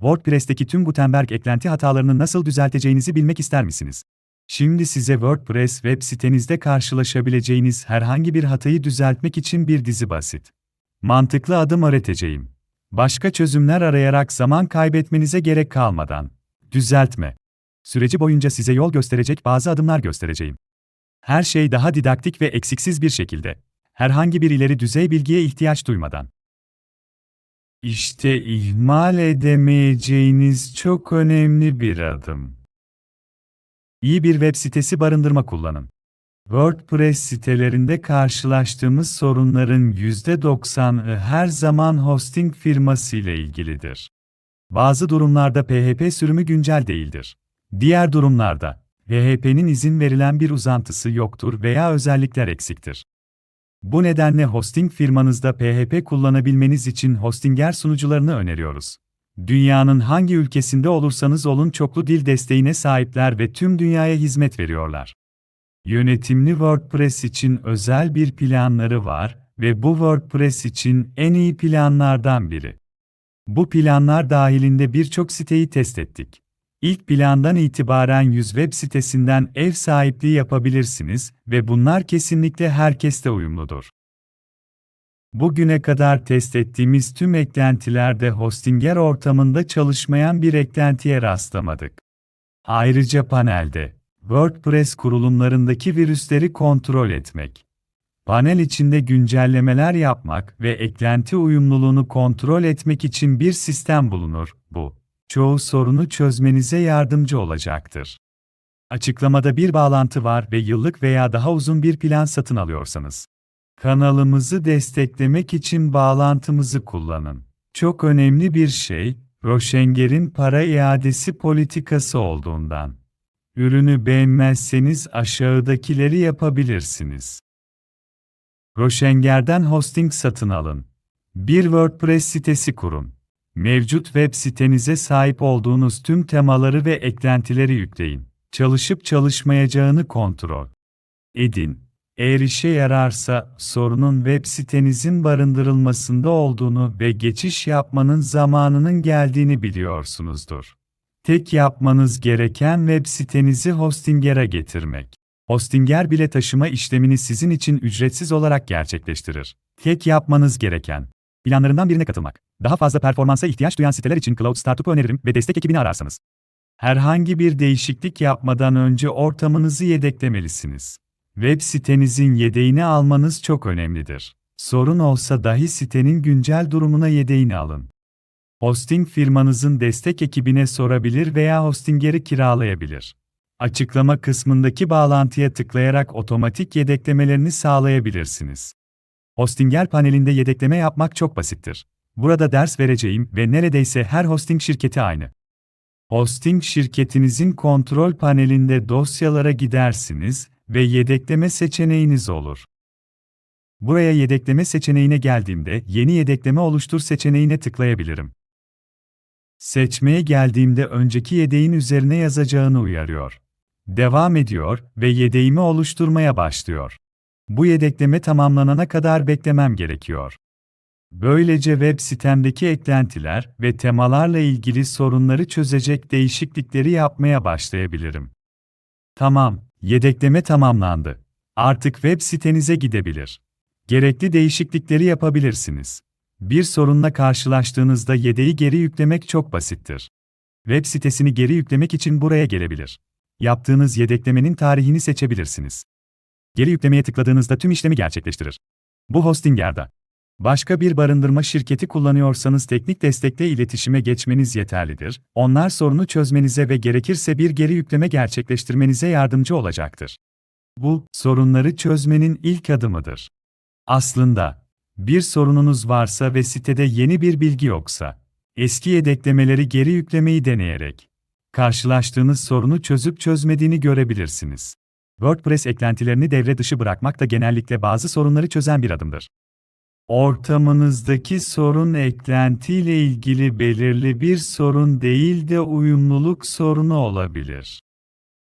WordPress'teki tüm Gutenberg eklenti hatalarını nasıl düzelteceğinizi bilmek ister misiniz? Şimdi size WordPress web sitenizde karşılaşabileceğiniz herhangi bir hatayı düzeltmek için bir dizi basit, mantıklı adım öğreteceğim. Başka çözümler arayarak zaman kaybetmenize gerek kalmadan. Düzeltme. Süreci boyunca size yol gösterecek bazı adımlar göstereceğim. Her şey daha didaktik ve eksiksiz bir şekilde. Herhangi bir ileri düzey bilgiye ihtiyaç duymadan. İşte ihmal edemeyeceğiniz çok önemli bir adım. İyi bir web sitesi barındırma kullanın. WordPress sitelerinde karşılaştığımız sorunların %90'ı her zaman hosting firması ile ilgilidir. Bazı durumlarda PHP sürümü güncel değildir. Diğer durumlarda, PHP'nin izin verilen bir uzantısı yoktur veya özellikler eksiktir. Bu nedenle hosting firmanızda PHP kullanabilmeniz için Hostinger sunucularını öneriyoruz. Dünyanın hangi ülkesinde olursanız olun çoklu dil desteğine sahipler ve tüm dünyaya hizmet veriyorlar. Yönetimli WordPress için özel bir planları var ve bu WordPress için en iyi planlardan biri. Bu planlar dahilinde birçok siteyi test ettik. İlk plandan itibaren 100 web sitesinden ev sahipliği yapabilirsiniz ve bunlar kesinlikle herkeste uyumludur. Bugüne kadar test ettiğimiz tüm eklentilerde Hostinger ortamında çalışmayan bir eklentiye rastlamadık. Ayrıca panelde WordPress kurulumlarındaki virüsleri kontrol etmek, panel içinde güncellemeler yapmak ve eklenti uyumluluğunu kontrol etmek için bir sistem bulunur. Bu, çoğu sorunu çözmenize yardımcı olacaktır. Açıklamada bir bağlantı var ve yıllık veya daha uzun bir plan satın alıyorsanız, kanalımızı desteklemek için bağlantımızı kullanın. Çok önemli bir şey, Roşenger'in para iadesi politikası olduğundan. Ürünü beğenmezseniz aşağıdakileri yapabilirsiniz. Roşenger'den hosting satın alın. Bir WordPress sitesi kurun. Mevcut web sitenize sahip olduğunuz tüm temaları ve eklentileri yükleyin. Çalışıp çalışmayacağını kontrol edin. Eğer işe yararsa, sorunun web sitenizin barındırılmasında olduğunu ve geçiş yapmanın zamanının geldiğini biliyorsunuzdur. Tek yapmanız gereken web sitenizi Hostinger'a getirmek. Hostinger bile taşıma işlemini sizin için ücretsiz olarak gerçekleştirir. Tek yapmanız gereken planlarından birine katılmak. Daha fazla performansa ihtiyaç duyan siteler için Cloud Startup'ı öneririm ve destek ekibini ararsanız. Herhangi bir değişiklik yapmadan önce ortamınızı yedeklemelisiniz. Web sitenizin yedeğini almanız çok önemlidir. Sorun olsa dahi sitenin güncel durumuna yedeğini alın. Hosting firmanızın destek ekibine sorabilir veya Hostinger'i kiralayabilir. Açıklama kısmındaki bağlantıya tıklayarak otomatik yedeklemelerini sağlayabilirsiniz. Hostinger panelinde yedekleme yapmak çok basittir. Burada ders vereceğim ve neredeyse her hosting şirketi aynı. Hosting şirketinizin kontrol panelinde dosyalara gidersiniz ve yedekleme seçeneğiniz olur. Buraya yedekleme seçeneğine geldiğimde yeni yedekleme oluştur seçeneğine tıklayabilirim. Seçmeye geldiğimde önceki yedeğin üzerine yazacağını uyarıyor. Devam ediyor ve yedeğimi oluşturmaya başlıyor. Bu yedekleme tamamlanana kadar beklemem gerekiyor. Böylece web sitemdeki eklentiler ve temalarla ilgili sorunları çözecek değişiklikleri yapmaya başlayabilirim. Tamam, yedekleme tamamlandı. Artık web sitenize gidebilir. Gerekli değişiklikleri yapabilirsiniz. Bir sorunla karşılaştığınızda yedeği geri yüklemek çok basittir. Web sitesini geri yüklemek için buraya gelebilir. Yaptığınız yedeklemenin tarihini seçebilirsiniz. Geri yüklemeye tıkladığınızda tüm işlemi gerçekleştirir. Bu Hostinger'da. Başka bir barındırma şirketi kullanıyorsanız teknik destekle iletişime geçmeniz yeterlidir. Onlar sorunu çözmenize ve gerekirse bir geri yükleme gerçekleştirmenize yardımcı olacaktır. Bu, sorunları çözmenin ilk adımıdır. Aslında, bir sorununuz varsa ve sitede yeni bir bilgi yoksa, eski yedeklemeleri geri yüklemeyi deneyerek, karşılaştığınız sorunu çözüp çözmediğini görebilirsiniz. WordPress eklentilerini devre dışı bırakmak da genellikle bazı sorunları çözen bir adımdır. Ortamınızdaki sorun eklentiyle ilgili belirli bir sorun değil de uyumluluk sorunu olabilir.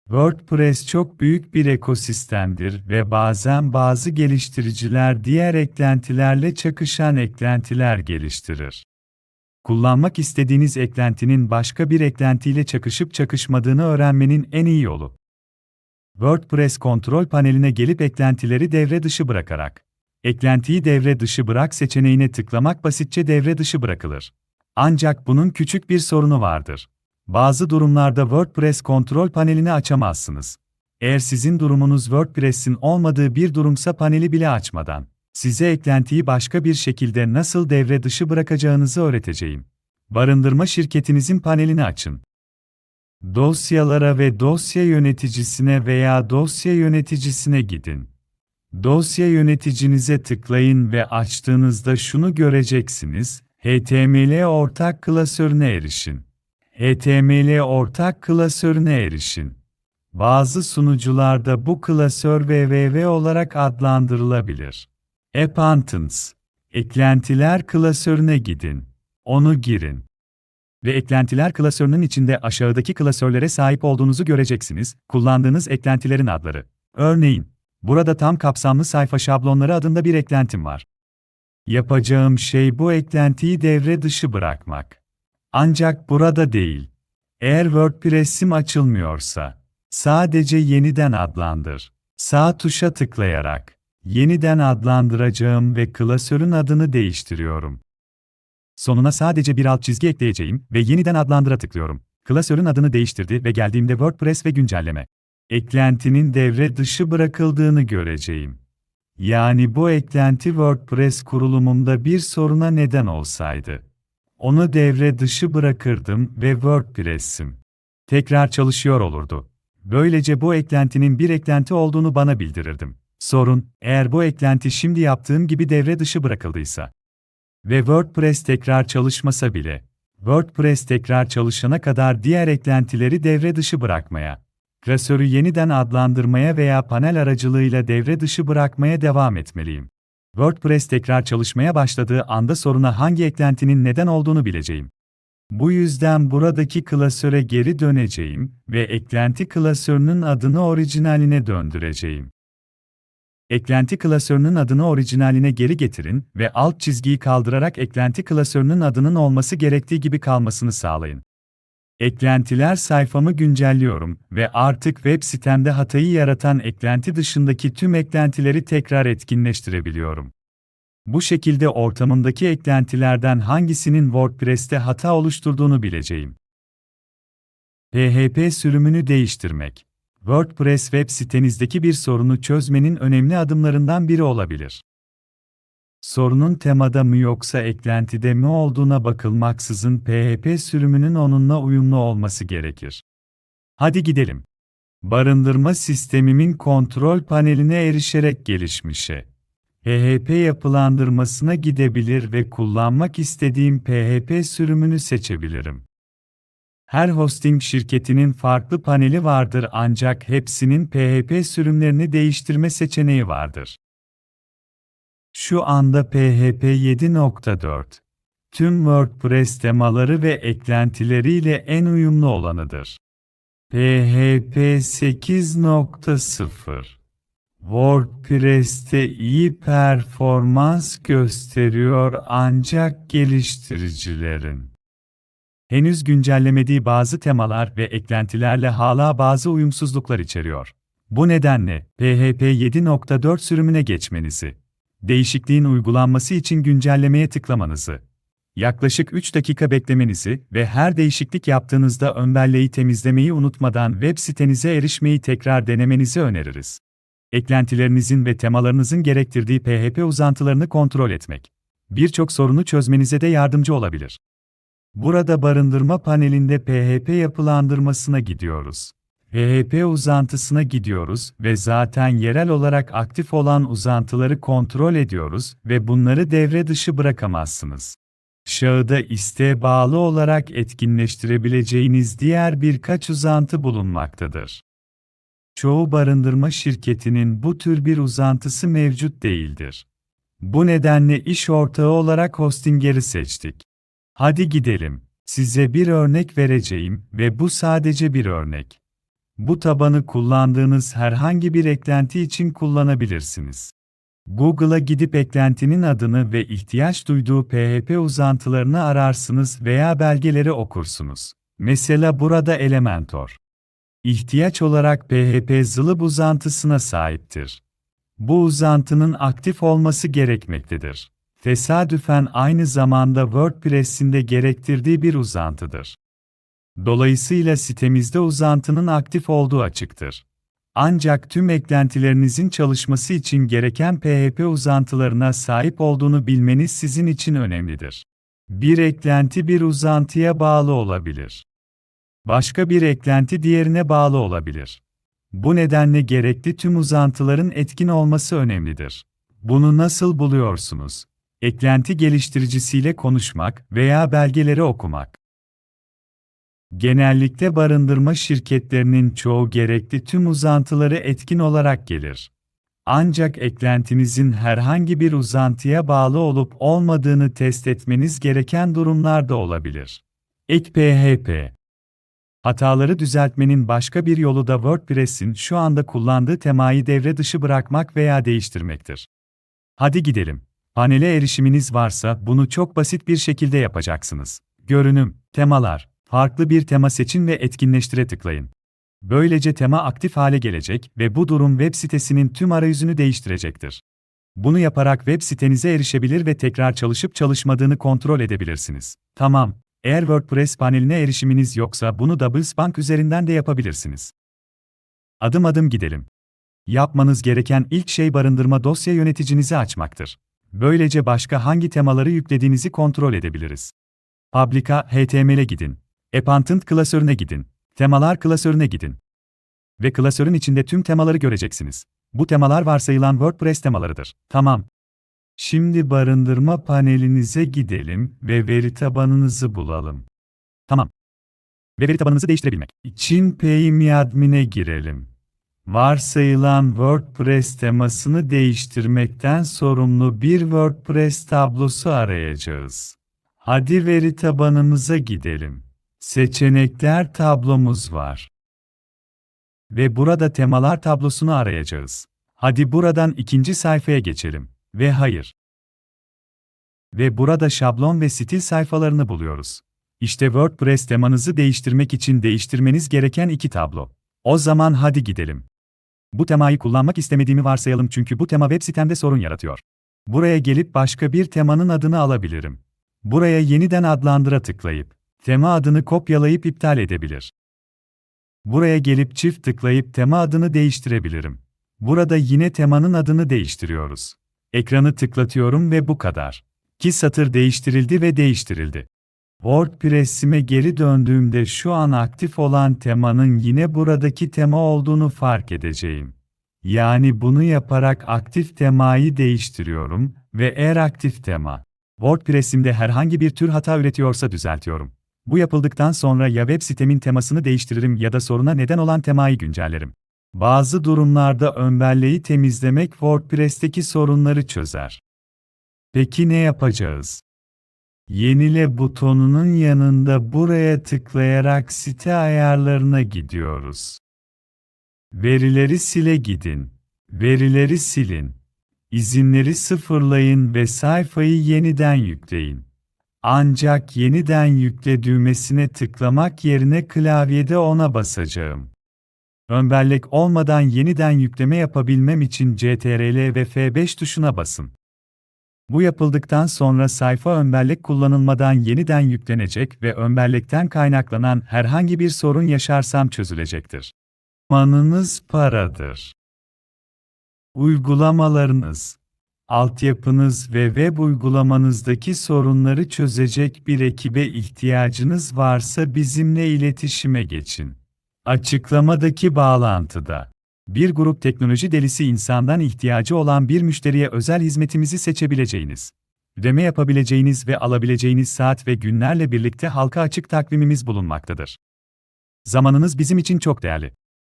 WordPress çok büyük bir ekosistemdir ve bazen bazı geliştiriciler diğer eklentilerle çakışan eklentiler geliştirir. Kullanmak istediğiniz eklentinin başka bir eklentiyle çakışıp çakışmadığını öğrenmenin en iyi yolu. WordPress kontrol paneline gelip eklentileri devre dışı bırakarak Eklentiyi devre dışı bırak seçeneğine tıklamak basitçe devre dışı bırakılır. Ancak bunun küçük bir sorunu vardır. Bazı durumlarda WordPress kontrol panelini açamazsınız. Eğer sizin durumunuz WordPress'in olmadığı bir durumsa paneli bile açmadan, size eklentiyi başka bir şekilde nasıl devre dışı bırakacağınızı öğreteceğim. Barındırma şirketinizin panelini açın. Dosyalara ve dosya yöneticisine veya dosya yöneticisine gidin. Dosya yöneticinize tıklayın ve açtığınızda şunu göreceksiniz, HTML ortak klasörüne erişin. HTML ortak klasörüne erişin. Bazı sunucularda bu klasör www olarak adlandırılabilir. Appantons, eklentiler klasörüne gidin. Onu girin. Ve eklentiler klasörünün içinde aşağıdaki klasörlere sahip olduğunuzu göreceksiniz, kullandığınız eklentilerin adları. Örneğin, Burada tam kapsamlı sayfa şablonları adında bir eklentim var. Yapacağım şey bu eklentiyi devre dışı bırakmak. Ancak burada değil. Eğer WordPress'im açılmıyorsa, sadece yeniden adlandır. Sağ tuşa tıklayarak, yeniden adlandıracağım ve klasörün adını değiştiriyorum. Sonuna sadece bir alt çizgi ekleyeceğim ve yeniden adlandıra tıklıyorum. Klasörün adını değiştirdi ve geldiğimde WordPress ve güncelleme eklentinin devre dışı bırakıldığını göreceğim. Yani bu eklenti WordPress kurulumumda bir soruna neden olsaydı. Onu devre dışı bırakırdım ve WordPress'im tekrar çalışıyor olurdu. Böylece bu eklentinin bir eklenti olduğunu bana bildirirdim. Sorun, eğer bu eklenti şimdi yaptığım gibi devre dışı bırakıldıysa ve WordPress tekrar çalışmasa bile, WordPress tekrar çalışana kadar diğer eklentileri devre dışı bırakmaya klasörü yeniden adlandırmaya veya panel aracılığıyla devre dışı bırakmaya devam etmeliyim. WordPress tekrar çalışmaya başladığı anda soruna hangi eklentinin neden olduğunu bileceğim. Bu yüzden buradaki klasöre geri döneceğim ve eklenti klasörünün adını orijinaline döndüreceğim. Eklenti klasörünün adını orijinaline geri getirin ve alt çizgiyi kaldırarak eklenti klasörünün adının olması gerektiği gibi kalmasını sağlayın. Eklentiler sayfamı güncelliyorum ve artık web sitemde hatayı yaratan eklenti dışındaki tüm eklentileri tekrar etkinleştirebiliyorum. Bu şekilde ortamındaki eklentilerden hangisinin WordPress'te hata oluşturduğunu bileceğim. PHP sürümünü değiştirmek WordPress web sitenizdeki bir sorunu çözmenin önemli adımlarından biri olabilir. Sorunun temada mı yoksa eklentide mi olduğuna bakılmaksızın PHP sürümünün onunla uyumlu olması gerekir. Hadi gidelim. Barındırma sistemimin kontrol paneline erişerek gelişmişe. PHP yapılandırmasına gidebilir ve kullanmak istediğim PHP sürümünü seçebilirim. Her hosting şirketinin farklı paneli vardır ancak hepsinin PHP sürümlerini değiştirme seçeneği vardır. Şu anda PHP 7.4 tüm WordPress temaları ve eklentileriyle en uyumlu olanıdır. PHP 8.0 WordPress'te iyi performans gösteriyor ancak geliştiricilerin henüz güncellemediği bazı temalar ve eklentilerle hala bazı uyumsuzluklar içeriyor. Bu nedenle PHP 7.4 sürümüne geçmenizi değişikliğin uygulanması için güncellemeye tıklamanızı, yaklaşık 3 dakika beklemenizi ve her değişiklik yaptığınızda ön belleği temizlemeyi unutmadan web sitenize erişmeyi tekrar denemenizi öneririz. Eklentilerinizin ve temalarınızın gerektirdiği PHP uzantılarını kontrol etmek, birçok sorunu çözmenize de yardımcı olabilir. Burada barındırma panelinde PHP yapılandırmasına gidiyoruz. PHP uzantısına gidiyoruz ve zaten yerel olarak aktif olan uzantıları kontrol ediyoruz ve bunları devre dışı bırakamazsınız. Şahıda isteğe bağlı olarak etkinleştirebileceğiniz diğer birkaç uzantı bulunmaktadır. Çoğu barındırma şirketinin bu tür bir uzantısı mevcut değildir. Bu nedenle iş ortağı olarak Hostinger'i seçtik. Hadi gidelim. Size bir örnek vereceğim ve bu sadece bir örnek. Bu tabanı kullandığınız herhangi bir eklenti için kullanabilirsiniz. Google'a gidip eklentinin adını ve ihtiyaç duyduğu PHP uzantılarını ararsınız veya belgeleri okursunuz. Mesela burada Elementor. İhtiyaç olarak PHP zılıp uzantısına sahiptir. Bu uzantının aktif olması gerekmektedir. Tesadüfen aynı zamanda WordPress'in de gerektirdiği bir uzantıdır. Dolayısıyla sitemizde uzantının aktif olduğu açıktır. Ancak tüm eklentilerinizin çalışması için gereken PHP uzantılarına sahip olduğunu bilmeniz sizin için önemlidir. Bir eklenti bir uzantıya bağlı olabilir. Başka bir eklenti diğerine bağlı olabilir. Bu nedenle gerekli tüm uzantıların etkin olması önemlidir. Bunu nasıl buluyorsunuz? Eklenti geliştiricisiyle konuşmak veya belgeleri okumak. Genellikle barındırma şirketlerinin çoğu gerekli tüm uzantıları etkin olarak gelir. Ancak eklentinizin herhangi bir uzantıya bağlı olup olmadığını test etmeniz gereken durumlar da olabilir. Ek PHP Hataları düzeltmenin başka bir yolu da WordPress'in şu anda kullandığı temayı devre dışı bırakmak veya değiştirmektir. Hadi gidelim. Panele erişiminiz varsa bunu çok basit bir şekilde yapacaksınız. Görünüm, temalar, farklı bir tema seçin ve etkinleştire tıklayın. Böylece tema aktif hale gelecek ve bu durum web sitesinin tüm arayüzünü değiştirecektir. Bunu yaparak web sitenize erişebilir ve tekrar çalışıp çalışmadığını kontrol edebilirsiniz. Tamam, eğer WordPress paneline erişiminiz yoksa bunu Doublespank üzerinden de yapabilirsiniz. Adım adım gidelim. Yapmanız gereken ilk şey barındırma dosya yöneticinizi açmaktır. Böylece başka hangi temaları yüklediğinizi kontrol edebiliriz. Publica HTML'e gidin. Appendant klasörüne gidin. Temalar klasörüne gidin. Ve klasörün içinde tüm temaları göreceksiniz. Bu temalar varsayılan WordPress temalarıdır. Tamam. Şimdi barındırma panelinize gidelim ve veri tabanınızı bulalım. Tamam. Ve veri tabanınızı değiştirebilmek için PayMeAdmin'e girelim. Varsayılan WordPress temasını değiştirmekten sorumlu bir WordPress tablosu arayacağız. Hadi veri tabanımıza gidelim. Seçenekler tablomuz var. Ve burada temalar tablosunu arayacağız. Hadi buradan ikinci sayfaya geçelim. Ve hayır. Ve burada şablon ve stil sayfalarını buluyoruz. İşte WordPress temanızı değiştirmek için değiştirmeniz gereken iki tablo. O zaman hadi gidelim. Bu temayı kullanmak istemediğimi varsayalım çünkü bu tema web sitemde sorun yaratıyor. Buraya gelip başka bir temanın adını alabilirim. Buraya yeniden adlandıra tıklayıp, tema adını kopyalayıp iptal edebilir. Buraya gelip çift tıklayıp tema adını değiştirebilirim. Burada yine temanın adını değiştiriyoruz. Ekranı tıklatıyorum ve bu kadar. Ki satır değiştirildi ve değiştirildi. WordPress'ime geri döndüğümde şu an aktif olan temanın yine buradaki tema olduğunu fark edeceğim. Yani bunu yaparak aktif temayı değiştiriyorum ve eğer aktif tema WordPress'imde herhangi bir tür hata üretiyorsa düzeltiyorum. Bu yapıldıktan sonra ya web sitemin temasını değiştiririm ya da soruna neden olan temayı güncellerim. Bazı durumlarda ön belleği temizlemek WordPress'teki sorunları çözer. Peki ne yapacağız? Yenile butonunun yanında buraya tıklayarak site ayarlarına gidiyoruz. Verileri sile gidin. Verileri silin. İzinleri sıfırlayın ve sayfayı yeniden yükleyin. Ancak yeniden yükle düğmesine tıklamak yerine klavyede ona basacağım. Ön bellek olmadan yeniden yükleme yapabilmem için CTRL ve F5 tuşuna basın. Bu yapıldıktan sonra sayfa ön bellek kullanılmadan yeniden yüklenecek ve ön bellekten kaynaklanan herhangi bir sorun yaşarsam çözülecektir. Manınız paradır. Uygulamalarınız, altyapınız ve web uygulamanızdaki sorunları çözecek bir ekibe ihtiyacınız varsa bizimle iletişime geçin. Açıklamadaki bağlantıda bir grup teknoloji delisi insandan ihtiyacı olan bir müşteriye özel hizmetimizi seçebileceğiniz, ödeme yapabileceğiniz ve alabileceğiniz saat ve günlerle birlikte halka açık takvimimiz bulunmaktadır. Zamanınız bizim için çok değerli.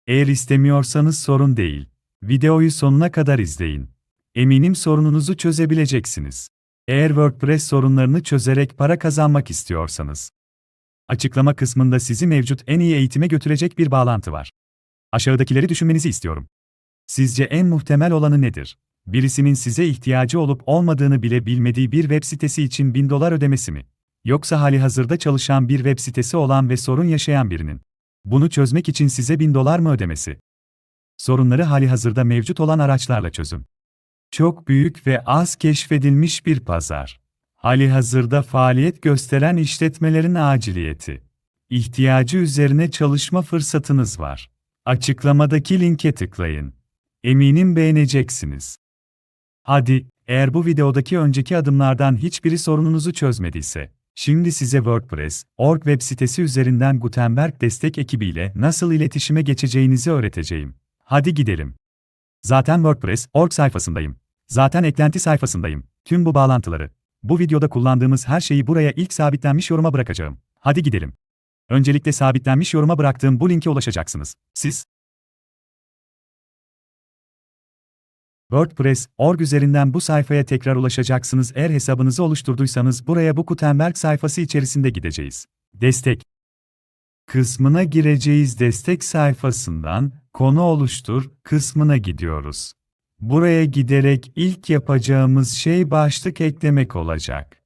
Eğer istemiyorsanız sorun değil. Videoyu sonuna kadar izleyin. Eminim sorununuzu çözebileceksiniz. Eğer WordPress sorunlarını çözerek para kazanmak istiyorsanız, açıklama kısmında sizi mevcut en iyi eğitime götürecek bir bağlantı var. Aşağıdakileri düşünmenizi istiyorum. Sizce en muhtemel olanı nedir? Birisinin size ihtiyacı olup olmadığını bile bilmediği bir web sitesi için 1000 dolar ödemesi mi? Yoksa hali hazırda çalışan bir web sitesi olan ve sorun yaşayan birinin. Bunu çözmek için size 1000 dolar mı ödemesi? Sorunları hali hazırda mevcut olan araçlarla çözüm. Çok büyük ve az keşfedilmiş bir pazar. Hali hazırda faaliyet gösteren işletmelerin aciliyeti. İhtiyacı üzerine çalışma fırsatınız var. Açıklamadaki linke tıklayın. Eminim beğeneceksiniz. Hadi, eğer bu videodaki önceki adımlardan hiçbiri sorununuzu çözmediyse, şimdi size WordPress, org web sitesi üzerinden Gutenberg destek ekibiyle nasıl iletişime geçeceğinizi öğreteceğim. Hadi gidelim. Zaten WordPress, org sayfasındayım. Zaten eklenti sayfasındayım. Tüm bu bağlantıları, bu videoda kullandığımız her şeyi buraya ilk sabitlenmiş yoruma bırakacağım. Hadi gidelim. Öncelikle sabitlenmiş yoruma bıraktığım bu linke ulaşacaksınız. Siz, WordPress, org üzerinden bu sayfaya tekrar ulaşacaksınız. Eğer hesabınızı oluşturduysanız buraya bu Gutenberg sayfası içerisinde gideceğiz. Destek kısmına gireceğiz. Destek sayfasından konu oluştur kısmına gidiyoruz. Buraya giderek ilk yapacağımız şey başlık eklemek olacak.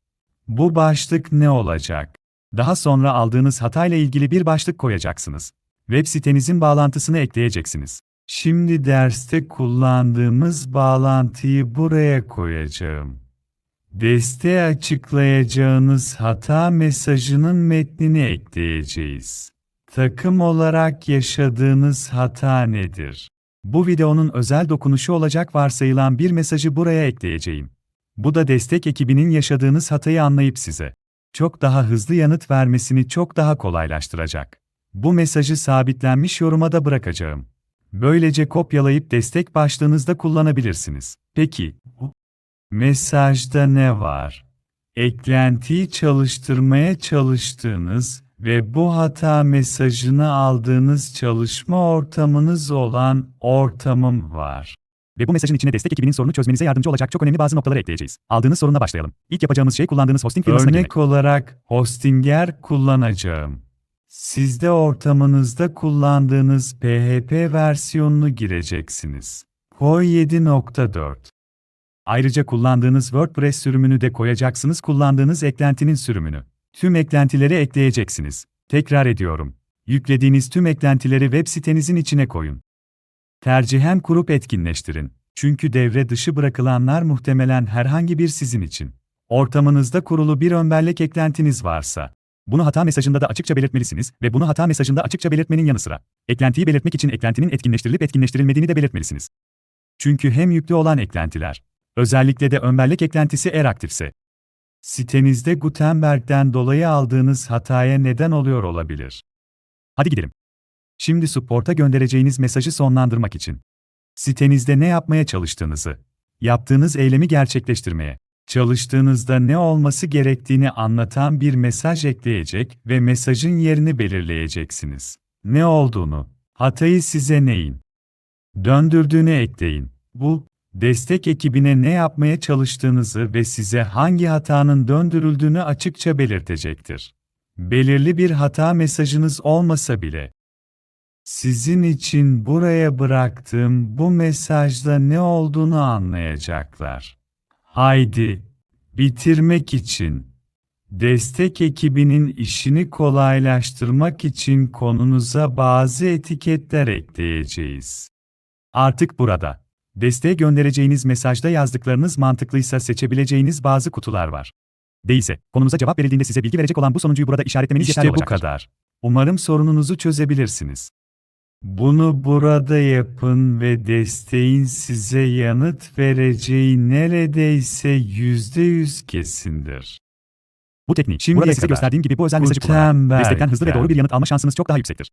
Bu başlık ne olacak? Daha sonra aldığınız hatayla ilgili bir başlık koyacaksınız. Web sitenizin bağlantısını ekleyeceksiniz. Şimdi derste kullandığımız bağlantıyı buraya koyacağım. Deste açıklayacağınız hata mesajının metnini ekleyeceğiz. Takım olarak yaşadığınız hata nedir? Bu videonun özel dokunuşu olacak varsayılan bir mesajı buraya ekleyeceğim. Bu da destek ekibinin yaşadığınız hatayı anlayıp size çok daha hızlı yanıt vermesini çok daha kolaylaştıracak. Bu mesajı sabitlenmiş yoruma da bırakacağım. Böylece kopyalayıp destek başlığınızda kullanabilirsiniz. Peki, mesajda ne var? Eklentiyi çalıştırmaya çalıştığınız ve bu hata mesajını aldığınız çalışma ortamınız olan ortamım var. Ve bu mesajın içine destek ekibinin sorunu çözmenize yardımcı olacak çok önemli bazı noktaları ekleyeceğiz. Aldığınız sorunla başlayalım. İlk yapacağımız şey kullandığınız hosting firmasına Örnek girmek. olarak Hostinger kullanacağım. Siz de ortamınızda kullandığınız PHP versiyonunu gireceksiniz. Koy 7.4 Ayrıca kullandığınız WordPress sürümünü de koyacaksınız kullandığınız eklentinin sürümünü. Tüm eklentileri ekleyeceksiniz. Tekrar ediyorum. Yüklediğiniz tüm eklentileri web sitenizin içine koyun. Tercihen kurup etkinleştirin. Çünkü devre dışı bırakılanlar muhtemelen herhangi bir sizin için. Ortamınızda kurulu bir ön bellek eklentiniz varsa, bunu hata mesajında da açıkça belirtmelisiniz ve bunu hata mesajında açıkça belirtmenin yanı sıra, eklentiyi belirtmek için eklentinin etkinleştirilip etkinleştirilmediğini de belirtmelisiniz. Çünkü hem yüklü olan eklentiler, özellikle de ön bellek eklentisi eğer aktifse, sitenizde Gutenberg'den dolayı aldığınız hataya neden oluyor olabilir. Hadi gidelim. Şimdi support'a göndereceğiniz mesajı sonlandırmak için sitenizde ne yapmaya çalıştığınızı, yaptığınız eylemi gerçekleştirmeye, çalıştığınızda ne olması gerektiğini anlatan bir mesaj ekleyecek ve mesajın yerini belirleyeceksiniz. Ne olduğunu, hatayı size neyin döndürdüğünü ekleyin. Bu, destek ekibine ne yapmaya çalıştığınızı ve size hangi hatanın döndürüldüğünü açıkça belirtecektir. Belirli bir hata mesajınız olmasa bile, sizin için buraya bıraktığım bu mesajda ne olduğunu anlayacaklar. Haydi, bitirmek için, destek ekibinin işini kolaylaştırmak için konunuza bazı etiketler ekleyeceğiz. Artık burada, desteğe göndereceğiniz mesajda yazdıklarınız mantıklıysa seçebileceğiniz bazı kutular var. Değilse, konunuza cevap verildiğinde size bilgi verecek olan bu sonuncuyu burada işaretlemeniz İşte yeterli bu olacaktır. kadar. Umarım sorununuzu çözebilirsiniz. Bunu burada yapın ve desteğin size yanıt vereceği neredeyse %100 kesindir. Bu tekniği, Şimdiye burada size kadar gösterdiğim gibi bu özel mesajı kullanarak, destekten hızlı ve doğru bir yanıt alma şansınız çok daha yüksektir.